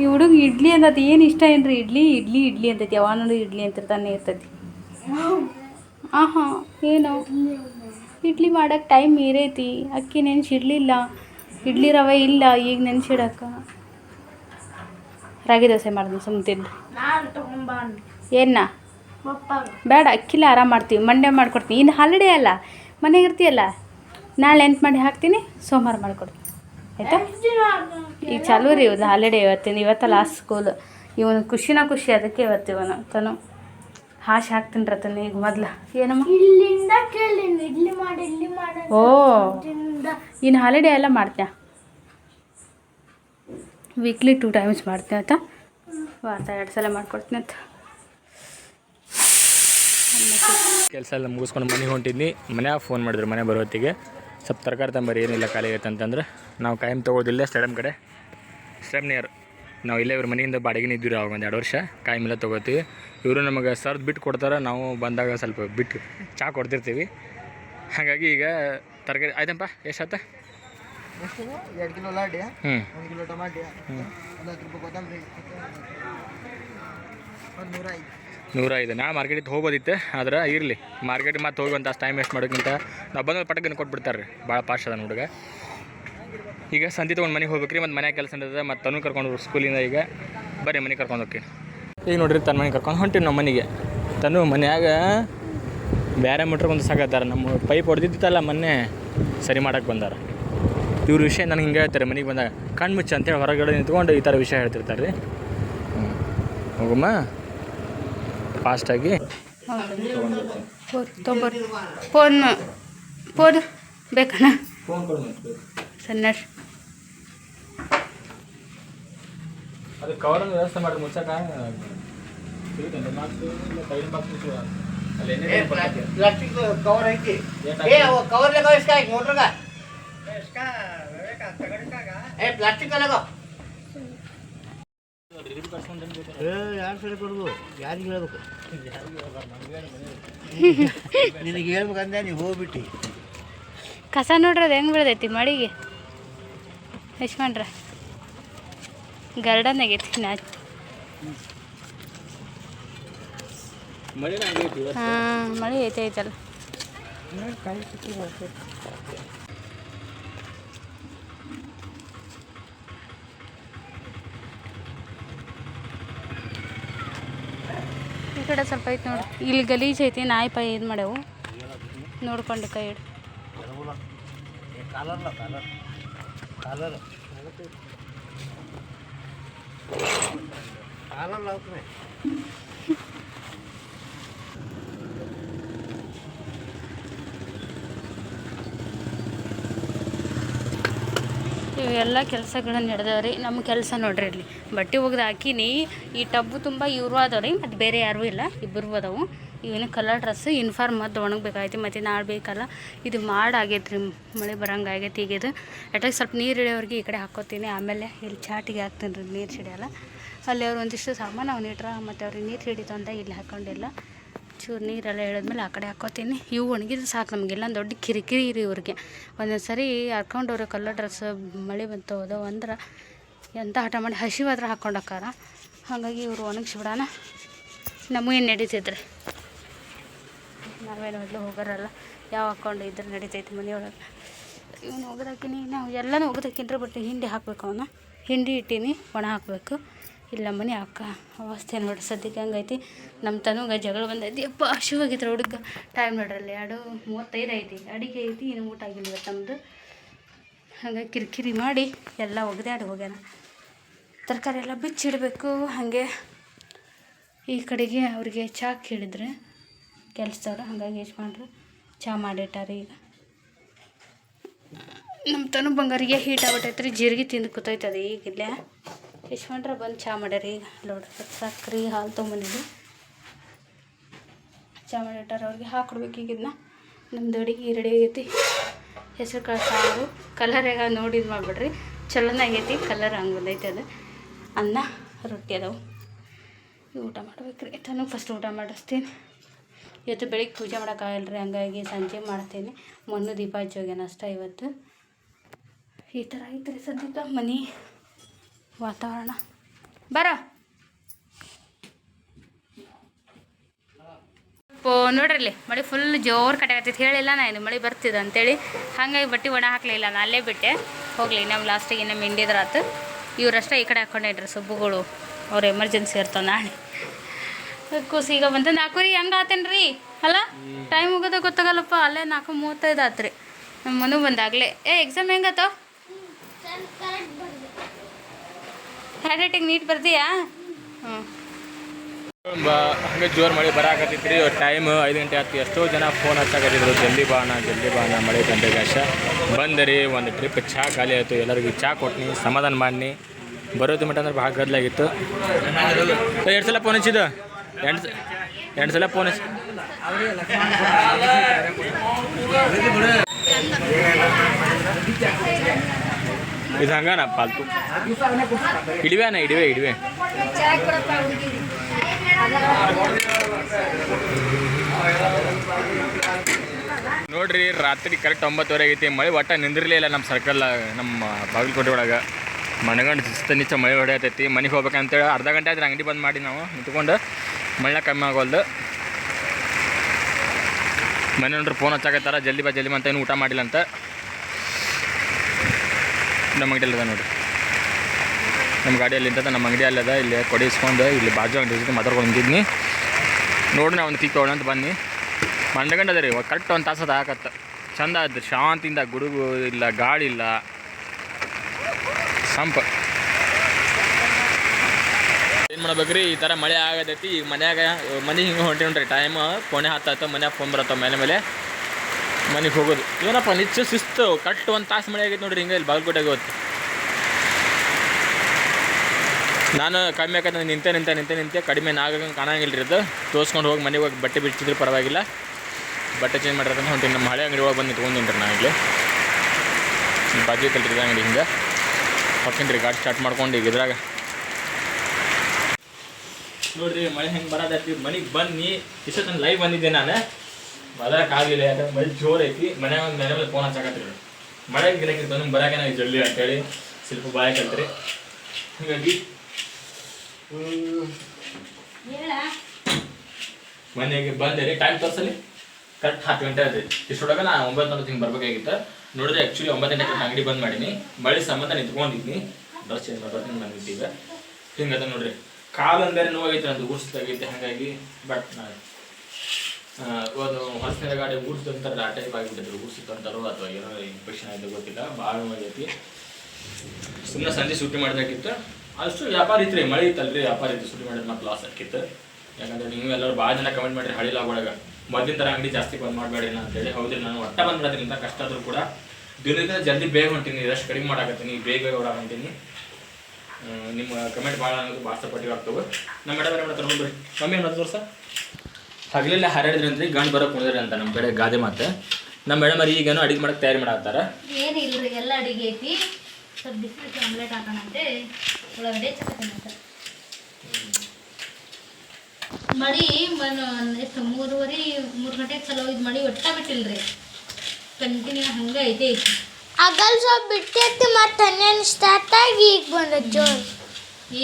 [SPEAKER 1] ಈ ಹುಡುಗ ಇಡ್ಲಿ ಅಂತ ಏನು ಇಷ್ಟ ಏನ್ರಿ? ಇಡ್ಲಿ ಇಡ್ಲಿ ಇಡ್ಲಿ ಅಂತೈತಿ ನೋಡಿ ಇಡ್ಲಿ ಅಂತಿರ್ತಾನೆ ಇರ್ತೈತಿ. ಹಾಂ ಹಾಂ ಏನು? ಇಡ್ಲಿ ಮಾಡೋಕ್ಕೆ ಟೈಮ್ ಮೀರೈತಿ ಅಕ್ಕಿ ನೆನ್ಸಿಡ್ಲಿಲ್ಲ. ಇಡ್ಲಿ ರವೆ ಇಲ್ಲ. ಈಗ ನೆನ್ಸಿಡಕ್ಕ. ರಾಗಿ ದೋಸೆ ಮಾಡ್ತೀನಿ
[SPEAKER 2] ಸುಮ್ತಿದ್ದು
[SPEAKER 1] ಏನ? ಬೇಡ ಅಕ್ಕಿಲ್ಲ ಆರಾಮ ಮಾಡ್ತೀವಿ. ಮಂಡೆ ಮಾಡ್ಕೊಡ್ತೀನಿ. ಇನ್ನು ಹಾಲಿಡೇ ಅಲ್ಲ. ಮನೆಗೆ ಇರ್ತೀಯಲ್ಲ? ನಾಳೆ ಎಂಟು ಮಾಡಿ ಹಾಕ್ತೀನಿ? ಸೋಮವಾರ ಮಾಡಿಕೊಡ್ತೀನಿ. ಆಯಿತಾ? ಈಗ ಚಾಲು ರೀ ಇವತ್ತು ಹಾಲಿಡೇ ಇವತ್ತಿನ ಇವತ್ತ ಲಾಸ್ಟ್ ಸ್ಕೂಲ್ ಇವನು ಖುಷಿನ ಖುಷಿ ಅದಕ್ಕೆ ಇವತ್ತು ಇವನು ತನು ಹಾಶ್ ಹಾಕ್ತೀನಿ ರತನ ಈಗ ಮೊದ್ಲು. ಏನಮ್ಮ?
[SPEAKER 2] ಇಲ್ಲಿಂದ ಕೇಳಿನ ಇಡ್ಲಿ ಮಾಡಿ ಇಡ್ಲಿ ಮಾಡಿ
[SPEAKER 1] ಓ ಇನ್ನು ಹಾಲಿಡೇ ಎಲ್ಲ ಮಾಡ್ತೀಯ? ವೀಕ್ಲಿ ಟೂ ಟೈಮ್ಸ್ ಮಾಡ್ತೀನಿ ಆಯ್ತಾ? ವಾರ್ತ ಎರಡು ಸಲ ಮಾಡ್ಕೊಡ್ತೀನಿ ಅಂತ
[SPEAKER 3] ಕೆಲಸ ಎಲ್ಲ ಮುಗಿಸ್ಕೊಂಡು ಮನೆಗೆ ಹೊಂಟಿದ್ನಿ. ಮನ್ಯಾಗ ಫೋನ್ ಮಾಡಿದ್ರು ಮನೆ ಬರೋ ಹೊತ್ತಿಗೆ ಸ್ವಲ್ಪ ತರಕಾರಿ ತಂಬರಿ ಏನಿಲ್ಲ ಖಾಲಿ ಆಗೈತೆ ಅಂತಂದ್ರೆ ನಾವು ಕಾಯಂ ತೊಗೊಳೋದಿಲ್ಲ ಸ್ಟೇಡಮ್ ಕಡೆ. ಸ್ಟಮ್ ನಿಯರ್ ನಾವು ಇಲ್ಲೇ ಇವ್ರ ಮನೆಯಿಂದ ಬಾಡಿಗೆ ಇದ್ದೀವಿ ಅವಾಗ ಒಂದು ಎರಡು ವರ್ಷ. ಕಾಯಿಮೆಲ್ಲ ತೊಗೋತೀವಿ. ಇವರು ನಮಗೆ ಸರ್ದು ಬಿಟ್ಟು ಕೊಡ್ತಾರೆ ನಾವು ಬಂದಾಗ ಸ್ವಲ್ಪ ಬಿಟ್ಟು ಚಹಾ ಕೊಡ್ತಿರ್ತೀವಿ. ಹಾಗಾಗಿ ಈಗ ತರಕಾರಿ ಆಯ್ತಪ್ಪ ಎಷ್ಟು
[SPEAKER 4] ಎರಡು ಕಿಲೋ ಲಾಡಿ
[SPEAKER 3] ಹ್ಞೂ
[SPEAKER 4] ಒಂದು ಕಿಲೋ ಟಮಾಟಿ ಒಂದು ಹತ್ತು ರೂಪಾಯಿ ಕೊತ್ತಂಬರಿ ಒಂದು ನೂರ ಐದು.
[SPEAKER 3] ನೂರ ಐದು ನಾ ಮಾರ್ಕೆಟಿಗೆ ಹೋಗೋದಿತ್ತೆ ಆದ್ರೆ ಇರಲಿ. ಮಾರ್ಕೆಟಿಗೆ ಮತ್ತೆ ಹೋಗಿ ಒಂದು ಟೈಮ್ ವೇಸ್ಟ್ ಮಾಡೋಕ್ಕಿಂತ ನಾವು ಬಂದ್ರೆ ಪಟಕನ್ನು ಕೊಟ್ಬಿಡ್ತಾರೆ ರೀ ಭಾಳ ಪಾಸ್ಟ್ ಅದ ಹುಡುಗ. ಈಗ ಸಂತಿ ತೊಗೊಂಡು ಮನೆಗೆ ಹೋಗ್ಬೇಕ್ರಿ, ಮತ್ತು ಮನೆಯ ಕೆಲಸ ನಡೆದ ಮತ್ತು ತನು ಕರ್ಕೊಂಡು ಸ್ಕೂಲಿಂದ ಈಗ. ಬರೀ ಮನೆಗೆ ಕರ್ಕೊಂಡು ಹೋಗಿ ಈಗ ನೋಡಿರಿ ತನ್ನ ಮನೆಗೆ ಕರ್ಕೊಂಡು ಹೊಂಟಿವಿ ನಮ್ಮ ಮನೆಗೆ. ತನು ಮನೆಯಾಗ ಬೇರೆ ಮಟ್ರಿಗೆ ಒಂದು ಸಾಕತ್ತಾರ, ನಮ್ಮ ಪೈಪ್ ಹೊಡೆದಿತ್ತಲ್ಲ ಮೊನ್ನೆ, ಸರಿ ಮಾಡಕ್ಕೆ ಬಂದಾರ. ಇವ್ರ ವಿಷಯ ನನಗೆ ಹಿಂಗೆ ಹೇಳ್ತಾರೆ, ಮನೆಗೆ ಬಂದಾಗ ಕಣ್ಣು ಮುಚ್ಚ ಅಂತೇಳಿ ಹೊರಗಡೆ ನಿಂತ್ಕೊಂಡು ಈ ಥರ ವಿಷಯ ಹೇಳ್ತಿರ್ತಾರೆ ರೀ ಹೋಗಮ್ಮ. ಫಾಸ್ಟಾಗಿ
[SPEAKER 1] ಫೋನ್ ತೊಂಬರ್ರಿ ಫೋನ್ ಫೋನ್ ಬೇಕಣ್ಣ?
[SPEAKER 3] ಫೋನ್
[SPEAKER 1] ಸಣ್ಣ
[SPEAKER 3] ಅದು ಕವರ್ ವ್ಯವಸ್ಥೆ ಮಾಡಿ ಮುಚ್ಚಕ
[SPEAKER 4] ಪ್ಲಾಸ್ಟಿಕ್ ಕವರ್ ಐತಿ ಏ ಅವ ಕವರ್ ಲಗೋ ಇಸ್ಕಾ ಈಗ ಮೋಟ್ರಗ ಏ ಪ್ಲಾಸ್ಟಿಕ್ ಲಗೋ ಯಾರು ಸರಿ ಕೊಡೋದು? ಯಾರಿಗೆ ಹೇಳ್ಬೇಕು? ನಿನಗೆ ಹೇಳ್ಬೇಕಂದ್ರೆ ನೀವು ಹೋಗ್ಬಿಟ್ಟು.
[SPEAKER 1] ಕಸ ನೋಡ್ರಿ ಅದು ಹೆಂಗೆ ಬೆಳೆದೈತಿ ಮಳಿಗೆ ಯಶ್ಮಂಡ್ರ ಗಾರ್ಡನ್ ಆಗೈತಿ ನಾ ಹಾಂ ಮಳೆ ಐತೆ ಐತಲ್ಲ. ಕಡೆ ಸ್ವಲ್ಪ ಐತೆ ನೋಡಿ. ಇಲ್ಲಿ ಗಲೀಜ್ ಐತಿ, ನಾಯಿ ಪಾಯಿ ಇದು ಮಾಡ್ಯಾವು. ನೋಡ್ಕೊಂಡು ಕೈ ಇಡು
[SPEAKER 4] ಕಾಲರ್ಲ ಕಾಲರ್ ಕಾಲರ್ ಕಾಲರ್ ಹಾಕ್ರೆ
[SPEAKER 1] ಇವೆಲ್ಲ ಕೆಲಸಗಳು ರೀ ನಮ್ಮ ಕೆಲಸ ನೋಡ್ರಿ ಇಲ್ಲಿ ಬಟ್ಟೆ ಒಗ್ದು ಹಾಕಿನಿ. ಈ ಟಬ್ಬು ತುಂಬ ಇವರು ಅದಾವ ರೀ ಮತ್ತು ಬೇರೆ ಯಾರೂ ಇಲ್ಲ. ಇಬ್ಬರು ಅದಾವು. ಇವೇನು ಕಲರ್ ಡ್ರೆಸ್ ಯೂನಿಫಾರ್ಮ್ ಮತ್ತು ಒಣಗಬೇಕಾಯ್ತು, ಮತ್ತು ನಾಳೆ ಬೇಕಲ್ಲ. ಇದು ಮಾಡಾಗೈತೆ ರೀ, ಮಳೆ ಬರಂಗೆ ಆಗೈತೆ ಈಗ ಇದು. ಅಟ್ಲಾಗಿ ಸ್ವಲ್ಪ ನೀರು ಇಳಿಯೋರಿಗೆ ಈ ಕಡೆ ಹಾಕೋತೀನಿ. ಆಮೇಲೆ ಇಲ್ಲಿ ಚಾಟಿಗೆ ಹಾಕ್ತೀನಿ ರೀ ನೀರು ಸಿಡಿಯಲ್ಲ ಅಲ್ಲಿ ಅವ್ರು ಒಂದಿಷ್ಟು ಸಾಮಾನು ಅವ್ನು ಇಟ್ರ, ಮತ್ತು ಅವ್ರಿಗೆ ನೀರು ಹಿಡಿತು ಅಂತ ಇಲ್ಲಿ ಹಾಕ್ಕೊಂಡಿಲ್ಲ ಚೂರು ನೀರೆಲ್ಲ ಇಳಿದ್ಮೇಲೆ ಆ ಕಡೆ ಹಾಕೋತೀನಿ ಇವು ಒಣಗಿದ್ರೆ ಸಾಕು, ನಮಗೆಲ್ಲ ದೊಡ್ಡ ಕಿರಿಕಿರಿ ರೀ ಇವ್ರಿಗೆ. ಒಂದೊಂದು ಸರಿ ಹರ್ಕೊಂಡವ್ರೆ ಕಲರ್ ಡ್ರೆಸ್ ಮಳೆ ಬಂತು ಹೋದವು ಅಂದ್ರೆ ಎಂಥ ಹಠ ಮಾಡಿ ಹಸಿವಾದ್ರೆ ಹಾಕ್ಕೊಂಡಕ್ಕಾರ. ಹಾಗಾಗಿ ಇವರು ಒಣಗಿಸ್ಬಿಡೋಣ ನಮಗೇನು ನಡೀತಿದ್ರೆ ನಾವೇನು ಮೊದಲು ಹೋಗೋರಲ್ಲ. ಯಾವ ಹಾಕ್ಕೊಂಡು ಇದ್ರೆ ನಡೀತೈತಿ ಮನೆಯೊಳಗೆ. ಇವನು ಒಗದಾಕಿನಿ ನಾವು ಎಲ್ಲನೂ ಹೋಗೋದಕ್ಕಿಂತ ಬಟ್ ಹಿಂಡಿ ಹಾಕಬೇಕು ಅವನ್ನ ಹಿಂಡಿ ಇಟ್ಟೀನಿ, ಒಣ ಹಾಕಬೇಕು. ಇಲ್ಲ ಮನೆ ಅಕ್ಕ, ಅವಸ್ಥೆ ನೋಡಿ ಸದ್ಯಕ್ಕೆ ಹಂಗೈತಿ. ನಮ್ಮ ತನಗ ಜಗಳ ಬಂದೈತಿ. ಅಪ್ಪ ಹಸಿವಾಗೈತ್ರಿ ಹುಡುಗ ಟೈಮ್ ನೋಡ್ರಲ್ಲಿ ಎರಡು ಮೂವತ್ತೈದು ಐತಿ. ಅಡುಗೆ ಐತಿ, ಇನ್ನು ಊಟ ಆಗಿಲ್ಲ ನಮ್ಮದು ಹಾಗಾಗಿ ಕಿರಿಕಿರಿ ಮಾಡಿ ಎಲ್ಲ ಒಗ್ದಾಡಿ ಹೋಗ್ಯಾನ. ತರಕಾರಿ ಎಲ್ಲ ಬಿಚ್ಚಿಡಬೇಕು. ಹಾಗೆ ಈ ಕಡೆಗೆ ಅವ್ರಿಗೆ ಚಹಾ ಕೇಳಿದ್ರೆ ಕೆಲಸದವ್ರು, ಹಾಗಾಗಿ ಯಜಮಾನ್ರು ಚಹಾ ಮಾಡಿಟ್ಟಾರೆ ಈಗ. ನಮ್ಮ ತನು ಬಂಗಾರಿಗೆ ಹೀಟ್ ಆಗ್ಬಿಟ್ಟೈತ್ರಿ, ಜೀರಿಗೆ ತಿಂದು ಕೂತೈತದೆ ಈಗ ಯಜಮಾನ್ರ ಬಂದು ಚಾ ಮಾಡ್ಯಾರ ಈಗ. ನೋಡ್ರಿ ಸಕ್ರೆ ಹಾಲು ತೊಗೊಂಬಂದಿದ್ದು ಚಾ ಮಾಡಿಟ್ಟಾರ ಅವ್ರಿಗೆ ಹಾಕೊಡ್ಬೇಕು ಈಗ ಇದನ್ನ ನಮ್ದು ಅಡುಗೆ ರೆಡಿ ಆಗೈತಿ. ಹೆಸರು ಕಾಳು ಸಾರು. ಕಲರ್ ನೋಡಿ ಇದು ಮಾಡಿಬಿಡ್ರಿ. ಚಲೋನಾಗೈತಿ ಕಲರ್ ಹಂಗೆ ಬಂದೈತೆ ಅದು. ಅನ್ನ, ರೊಟ್ಟಿ ಅದಾವು. ಊಟ ಮಾಡ್ಬೇಕ್ರಿ. ತನಗೆ ಫಸ್ಟ್ ಊಟ ಮಾಡಿಸ್ತೀನಿ. ಇವತ್ತು ಬೆಳಿಗ್ಗೆ ಪೂಜೆ ಮಾಡೋಕ್ಕಾಗಲ್ಲ ರೀ ಹಂಗಾಗಿ ಸಂಜೆ ಮಾಡ್ತೀನಿ. ಮೊನ್ನೆ ದೀಪ ಹಚ್ಚಿ ಹೋಗ್ಯಾನ ಅಷ್ಟೇ ಇವತ್ತು. ಈ ಥರ ಐತ್ರಿ ಸದ್ಯಕ್ಕೆ ಮನೆ. ವಾತಾವರಣ. ಬರ. ನೋಡ್ರಲ್ಲಿ ಮಳೆ ಫುಲ್ ಜೋರು ಕಟ್ಟಾಗತ್ತೈತಿ ಹೇಳಿಲ್ಲ ನಾನು ಮಳೆ ಬರ್ತಿದ್ದ ಅಂತೇಳಿ. ಹಾಗಾಗಿ ಬಟ್ಟೆ ಒಣ ಹಾಕಲಿಲ್ಲ ನಾನು ಅಲ್ಲೇ ಬಿಟ್ಟೆ. ಹೋಗಲಿ ನಮ್ಮ ಲಾಸ್ಟಿಗೆ ನಮ್ಮ ಹಿಂಡಿದ್ರಾತು ಇವರಷ್ಟೇ ಈ ಕಡೆ ಹಾಕ್ಕೊಂಡಿಡ್ರಿ ಸೊಬ್ಬುಗಳು. ಅವ್ರು ಎಮರ್ಜೆನ್ಸಿ ಇರ್ತಾವೆ ನಾಳೆ. ಕೂಸಿ ಈಗ ಬಂದು ನಾಲ್ಕೂರಿ ಹೆಂಗೆ ಆತೇನು ರೀ? ಅಲ್ಲ ಟೈಮ್ ಹೋಗೋದು ಗೊತ್ತಾಗಲ್ಲಪ್ಪ ಅಲ್ಲೇ ನಾಲ್ಕು ಮೂವತ್ತೈದು ಆತ್ರಿ. ನಮ್ಮ ಮನು ಬಂದಾಗಲೇ. ಏ ಎಕ್ಸಾಮ್ ಹೆಂಗಾತೋ ಹ್ಯಾಂಡ್ ನೀಟ್ ಬರ್ತೀಯಾ? ಹ್ಞೂ
[SPEAKER 3] ಹಂಗೆ ಜೋರು ಮಳೆ ಬರಾಕತ್ತೈತ್ರಿ ಟೈಮ್ ಐದು ಗಂಟೆ ಆಗ್ತಿ ಎಷ್ಟೋ ಜನ ಫೋನ್ ಹಚ್ಚಾಕತ್ತಿದ್ರು. ಜಲ್ದಿ ಬಾಣ ಜಲ್ದಿ ಬಾಣ ಮಳೆ ಗಂಟೆ ಗಾಶ. ಬಂದರಿ, ಒಂದು ಟ್ರಿಪ್ ಚಹಾ ಖಾಲಿ ಆಯಿತು. ಎಲ್ಲರಿಗೂ ಚಹಾ ಕೊಟ್ನಿ, ಸಮಾಧಾನ ಮಾಡಿ ಬರೋದು ಮಟ್ಟ ಅಂದ್ರೆ ಭಾಳ ಗದ್ಲಾಗಿತ್ತು ಎರಡು ಸಲ ಫೋನ್ ಹಚ್ಚಿದ್ದು ಎಂಟು ಎಂಟು ಸಲ ಫೋನ್ ಹಚ್ಚಿ ಇದು ಹಂಗಾನ ಪಾಲ್ತು. ಇಡಿವೆನ, ಇಡಿವೆ ಇಡಿವೆ. ನೋಡ್ರಿ, ರಾತ್ರಿ ಕರೆಕ್ಟ್ ಒಂಬತ್ತುವರೆ ಆಗೈತಿ. ಮಳೆ ಒಟ್ಟ ನಿಂದಿರ್ಲೇ ನಮ್ಮ ಸರ್ಕಲ್ ನಮ್ಮ ಬಾಗಲಕೋಟೆ ಒಳಗೆ. ಮನೆಗಂಡು ಸುಸ್ತ ನಿಚ್ಚ ಮಳೆ ಹೊಡೆಯತೈತಿ. ಮನೆಗೆ ಹೋಗ್ಬೇಕಂತೇಳಿ ಅರ್ಧ ಗಂಟೆ ಆದ್ರೆ ಅಂಗಡಿ ಬಂದ್ ಮಾಡಿ ನಾವು. ನಿಂತ್ಕೊಂಡು ಮಳೆ ಕಮ್ಮಿ ಆಗೋಲ್ದು. ಮನೆ ನೋಡ್ರಿ ಫೋನ್ ಹಚ್ಚಾಕತ್ತಾರ. ಜಲ್ದಿ ಬಾ, ಜಲ್ದಿ ಅಂತ ಏನು ಊಟ ಮಾಡಿಲ್ಲ ಅಂತ ನಮ್ಮ ಅಂಗಡಿ ಅಲ್ಲದ ನೋಡಿ ನಮ್ಮ ಗಾಡಿಯಲ್ಲಿ ನಿಂತದ, ನಮ್ಮ ಅಂಗಡಿ ಅಲ್ಲದ, ಇಲ್ಲಿ ಕೊಡಿಸ್ಕೊಂಡು ಇಲ್ಲಿ ಬಾಜು ಅಂಗಡಿ ಜೊತೆ ಮಾತಾಡ್ಕೊಂಡು ನಿಂತಿದ್ನಿ ನೋಡಿ ನಾವು ಒಂದು ಕಿಕ್ ಅಂತ ಬನ್ನಿ. ಮಂಡಗಂಡ ಅದ ರೀ ಕರೆಕ್ಟ್ ಒಂದು ತಾಸದ ಹಾಕತ್ತ ಚಂದ ಅದ ಶಾಂತಿಯಿಂದ ಗುಡುಗು ಇಲ್ಲ, ಗಾಳಿ ಇಲ್ಲ. ಸಂಪ. ಏನು ಮಾಡ್ಬೇಕ್ರಿ, ಈ ಥರ ಮಳೆ ಆಗತೈತಿ, ಈಗ ಮನ್ಯಾಗ ಮನೆ ಹಿಂಗೆ ಹೊಂಟಿ ನೋಡ್ರಿ ಟೈಮ್ ಫೋನೆ ಹತ್ತಾಯ್ತು ಮನ್ಯಾಗ ಫೋನ್ ಬರತ್ತ, ಮೇಲೆ ಮೇಲೆ. ಮನೆಗೆ ಹೋಗೋದು. ಏನಪ್ಪ ನಿಚ್ಚು ಶಿಸ್ತು, ಕಟ್ಟು ಒಂದು ತಾಸು ಮಳೆ ಆಗೈತೆ ನೋಡ್ರಿ, ಹಿಂಗೆ ಇಲ್ಲಿ ಬಾಗಲಕೋಟೆಗೆ ಹೋಗುತ್ತೆ ನಾನು ಕಮ್ಮಿ ಆಕತ್ತೆ ನಿಂತೆ ನಿಂತೆ ನಿಂತೆ ನಿಂತೆ ಕಡಿಮೆ ಆಗಂಗೆ ಕಾಣಂಗಿಲ್ಲ ರೀ ಅದು. ತೋರಿಸ್ಕೊಂಡು ಹೋಗಿ ಮನೆಗೆ ಹೋಗಿ ಬಟ್ಟೆ ಬಿಚ್ಚಿದ್ರೆ ಪರವಾಗಿಲ್ಲ. ಬಟ್ಟೆ ಚೇಂಜ್ ಮಾಡಿರೋದನ್ನ ಹೊಂಟೀನಿ. ನಮ್ಮ ಹಳೆ ಅಂಗಡಿ ಒಳಗೆ ಬಂದು ತೊಗೊಂಡಿನ್ರಿ ನಾನು ಇಲ್ಲಿ. ಬಾಜು ಕಲ್ತಿದ್ದೆ ಅಂಗಡಿ ಹಿಂಗೆ. ಹೊಕ್ಕೇನಿ ಗಾಡಿ ಸ್ಟಾರ್ಟ್ ಮಾಡ್ಕೊಂಡು ಈಗ ಇದ್ರಾಗ. ನೋಡ್ರಿ, ಮಳೆ ಹೆಂಗೆ ಬರೋದೈತಿ ಮನೆಗೆ ಬನ್ನಿ. ಇಷ್ಟೊತ್ತನ ಲೈವ್ ಬಂದಿದ್ದೆ ನಾನು. ಬರೋಕ್ಕಾಗಲಿಲ್ಲ ಯಾಕಂದ್ರೆ ಮಳೆ ಜೋರ್ ಐತಿ ಮನೆ ಒಂದು ಮನೆ ಮೇಲೆ ಫೋನ್ ಹಚ್ಚಾಕತ್ರಿ ಮಳೆ ಗಿಡಕ್ಕೆ ಬಂದು ಬರಕೇನ ಜಲ್ಲಿ ಜಲ್ದಿ ಅಂತೇಳಿ ಸ್ವಲ್ಪ ಬಾಯ ಕಲ್ತ್ರಿ. ಹೀಗಾಗಿ ಮನೆಗೆ ಬಂದೆ ರೀ ಟೈಮ್ ತೋರ್ಸಲಿ ಕರೆಕ್ಟ್ ಹತ್ತು ಗಂಟೆ ಅದೇ ಇಷ್ಟೊಳಗೆ ನಾನು ಒಂಬತ್ತು ಗಂಟೆ ಹಿಂಗೆ ಬರ್ಬೇಕಾಗಿತ್ತು. ನೋಡಿದ್ರೆ ಆ್ಯಕ್ಚುಲಿ ಒಂಬತ್ತು ಗಂಟೆ ಅಂಗಡಿ ಬಂದ್ ಮಾಡೀನಿ. ಮಳೆ ಸಂಬಂಧ ನಿಂತ್ಕೊಂಡಿದ್ನಿ. ಡ್ರೆಸ್ ಚೇಂಜ್ ಮಾಡ್ಬೇಕು ಬಂದಿತ್ತು ಈಗ. ಹಿಂಗದ ನೋಡ್ರಿ. ಕಾಲು ಅಂದರೆ ನೋವಾಗೈತೆ ನಂದು ಊರ್ಸ್ದಾಗೈತೆ ಹಾಗಾಗಿ ಬಟ್ ನಾನು ಒಂದು ಹೊಸನ ಗಾಡಿ ಊರ್ಸ್ದಂತಾರೆ ಆ ಟೈಪ್ ಆಗಿಬಿಟ್ಟಿದ್ರು. ಊರ್ಸಿದಂತಾರೋ ಅಥವಾ ಏನೋ ಇನ್ಫೆಕ್ಷನ್ ಆಯ್ತು ಗೊತ್ತಿಲ್ಲ ಭಾಳ ನೋವಾಗೈತಿ ಸುಮ್ಮನೆ ಸಂಜೆ ಸುಟ್ಟಿ ಮಾಡಬೇಕಿತ್ತು. ಅಷ್ಟು ವ್ಯಾಪಾರ ಇತ್ತು ರೀ ಮಳೆ ಇತ್ತಲ್ರಿ ವ್ಯಾಪಾರ ಇತ್ತು ಸುಟ್ಟಿ ಮಾಡಿದ್ರೆ ಮತ್ತೆ ಲಾಸ್ ಆಕಿತ್ತು ಯಾಕಂದ್ರೆ ನೀವು ಎಲ್ಲರೂ ಭಾಳ ಜನ ಕಮೆಂಟ್ ಮಾಡಿರಿ ಹಳಿ ಲಾಭ ಒಳಗೆ. ಮೊದಲಿನ ಥರ ಅಂಗಡಿ ಜಾಸ್ತಿ ಬಂದ್ ಮಾಡಬೇಡಿ ಅಂತೇಳಿ. ಹೌದ್ರಿ ನಾನು ಒಟ್ಟ ಬಂದ್ಬಿಡೋದ್ರಿಂದ ಕಷ್ಟ ಆದರೂ ಕೂಡ ದಿನದಿಂದ ಜಲ್ದಿ ಬೇಗ ಹೊಂಟೀನಿ ಇದಷ್ಟು ಕಡಿಮೆ ಮಾಡಾಕತ್ತೀನಿ ಬೇಗ ಬೇಗ ಹೊರಗಂತೀನಿ ನಿಮ್ಮ ಕಮೆಂಟ್ ಭಾಳ ಅನ್ನೋದು ಭಾಳ ಸಪೋರ್ಟಿವ್ ಆಗ್ತವೆ. ನಮ್ಮ ಮೇಡಮ್ ಏನು ಮಾಡ್ತಾರೆ ಮಮ್ಮಿ ಏನು ತೋರ್ಸ ಹಗಲೆಲ್ಲ ಹಾರಾಡಿದ್ರಂದ್ರೆ ಗಂಡು ಬರೋ ಕುಣಿದ್ರಿ ಅಂತ ನಮ್ಮ ಕಡೆ ಗಾದೆ ಮಾತೆ. ನಮ್ಮ ಮೇಡಮ್ ಅವ್ರು ಈಗೇನೋ ಅಡಿಗೆ ಮಾಡಕ್ಕೆ ತಯಾರಿ ಮಾಡತ್ತಾರ
[SPEAKER 1] ಏನಿಲ್ರಿ ಎಲ್ಲ ಅಡಿಗೆ ಐತಿ. ಸ್ವಲ್ಪ ಬಿಸಿಲಿಕ್ಕೆ ಆಮ್ಲೆಟ್ ಹಾಕೋಣಂತೆ ಉಳ್ಳಾಗಡ್ಡೆ ಮಾಡ್ತಾರೆ ಮಳಿ ಮನ ಎಷ್ಟು ಮೂರುವರೆ ಮೂರು ಗಂಟೆಗೆ ಚಲೋ ಇದು ಮಳಿ ಒಟ್ಟ ಬಿಟ್ಟಿಲ್ರಿ. ಕಂಟಿನ್ಯೂ ಹಂಗೆ ಐತೆ ಐತಿ.
[SPEAKER 2] ಅಗಲ್ ಸ್ವಲ್ಪ ಬಿಟ್ಟಿತ್ತು ಮತ್ತೆ ಹನ್ನೆರಡು ಸ್ಟಾರ್ಟ್ ಆಗಿ ಈಗ ಬಂದ ಜೋರ್.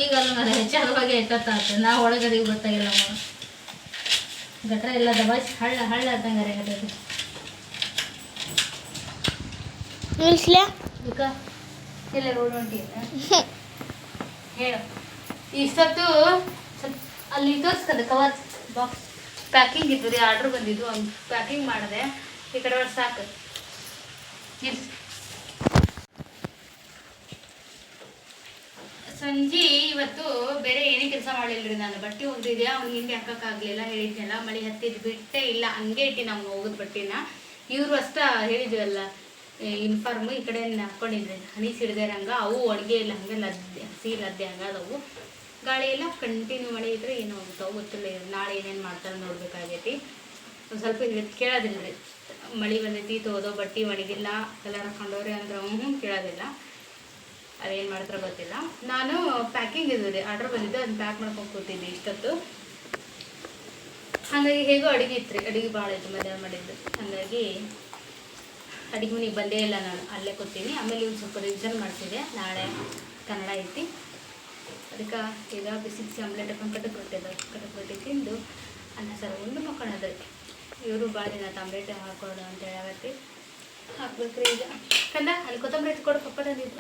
[SPEAKER 1] ಈಗ ಅಲ್ಲ ಮರ ಚಾಲುವಾಗಿ ಎಷ್ಟೊತ್ತಾಯ್ತು ನಾ ಒಳಗಡೆ ಗೊತ್ತಾಗಿಲ್ಲ ಅವ ಗಟ್ರ ಎಲ್ಲ ದಬಾಯಿಸಿ ಹಳ್ಳ ಹಳ್ಳ ಅದಂಗೆ ಅರೆಗಟ್ಟೈತಿ
[SPEAKER 2] ನಿಲ್ಸ್ಲೆ?
[SPEAKER 1] ಈಗ ಎಲ್ಲ ರೋಡ್ ಹೊಂಟಿ ಹೇಳು. ಇಷ್ಟೊತ್ತು ಅಲ್ಲಿ ತೋರಿಸ್ಕೊಂಡೆ ಕವರ್ ಬಾಕ್ಸ್ ಪ್ಯಾಕಿಂಗ್ ಇದ್ದು ರೀ ಆರ್ಡ್ರ್ ಬಂದಿದ್ದು ಪ್ಯಾಕಿಂಗ್ ಮಾಡಿದೆ ಈ ಕಡೆ ಸಾಕು. ನಿಲ್ಸು. ಸಂಜೆ ಇವತ್ತು ಬೇರೆ ಏನೇ ಕೆಲಸ ಮಾಡಲಿಲ್ಲ ನಾನು, ಬಟ್ಟೆ ಒಗ್ದಿದೆ ಅವ್ನು ಹಿಂಗೆ ಹಾಕೋಕ್ಕಾಗಲಿಲ್ಲ, ಹೇಳಿದ್ನಲ್ಲ, ಮಳೆ ಹತ್ತಿದ್ ಬಿಟ್ಟೇ ಇಲ್ಲ, ಹಂಗೆ ಇಟ್ಟು ನಾವು ಹೋಗೋದು ಬಟ್ಟೆನ. ಇವರು ಅಷ್ಟ ಹೇಳಿದ್ವಲ್ಲ ಇನ್ಫಾರ್ಮ್ ಈ ಕಡೆ ಹಾಕೊಂಡಿದ್ರೆ ಹನಿ ಸಿಡದೆ ರಂಗ ಅವು ಅಡುಗೆ ಇಲ್ಲ, ಹಂಗೆ ಲದ್ದೆ, ಹಸಿ ಲದ್ದೆ ಹಂಗಾದವು. ಗಾಳಿ ಎಲ್ಲ ಕಂಟಿನ್ಯೂ ಮಳೆ ಇದ್ರೆ ಏನು ಹೋಗ್ತಾವೆ ಗೊತ್ತಿಲ್ಲ ನಾಳೆ ಏನೇನು ಮಾಡ್ತಾರೆ ನೋಡ್ಬೇಕಾಗೈತಿ. ಒಂದು ಸ್ವಲ್ಪ ಕೇಳೋದಿಲ್ಲ ರೀ ಮಳೆ ಬಂದೈತಿ, ತೋದೋ ಬಟ್ಟೆ ಒಣಗಿಲ್ಲ, ಕಲರ್ ಹಾಕೊಂಡವ್ರೆ ಅಂದ್ರೆ ಅವನು ಕೇಳೋದಿಲ್ಲ. ಅದೇನು ಮಾಡ್ತಾರೋ ಗೊತ್ತಿಲ್ಲ. ನಾನು ಪ್ಯಾಕಿಂಗ್ ಇದ್ದದೆ ಆರ್ಡ್ರ್ ಬಂದಿದ್ದು ಅದನ್ನ ಪ್ಯಾಕ್ ಮಾಡ್ಕೊಂಡು ಕೂತಿದ್ದೆ ಇಷ್ಟೊತ್ತು. ಹಾಗಾಗಿ ಹೇಗೋ ಅಡುಗೆ ಇತ್ತು ರೀ ಅಡುಗೆ ಭಾಳ ಇತ್ತು, ಮಧ್ಯಾಹ್ನ ಮಾಡಿದ್ದು. ಹಾಗಾಗಿ ಅಡುಗೆ ಮನೆಗೆ ಬಂದೇ ಇಲ್ಲ ನಾನು, ಅಲ್ಲೇ ಕೂತೀನಿ. ಆಮೇಲೆ ಇವ್ರು ಸ್ವಲ್ಪ ರಿವಿಷನ್ ಮಾಡ್ತಿದ್ದೆ ನಾಳೆ ಕನ್ನಡ ಐತಿ. ಅದಕ್ಕೆ ಈಗ ಬಿಸಿ ಬಿಸಿ ಆಮ್ಲೆಟ್ ಹಾಕೊಂಡು ಕಟಕ್ ಬರ್ತಿದ್ದೆ ಕಟ್ಟಕ್ಕೆ ರೊಟ್ಟಿ ತಿಂದು ಅನ್ನ ಸರ್ ಒಂದು ಮಕ್ಕಳದ್ರಿ ಇವರು ಭಾಳ ದಿನ ಆಮ್ಲೆಟ್ ಹಾಕೋಣ ಅಂತ ಹೇಳಾಗತ್ತಿ ಹಾಕ್ಬೇಕ್ರಿ ಈಗ. ಕಂದ, ಅಲ್ಲಿ ಕೊತ್ತಂಬರಿ ಕೊಡು ಪಪ್ಪ ತಂದಿದ್ದು.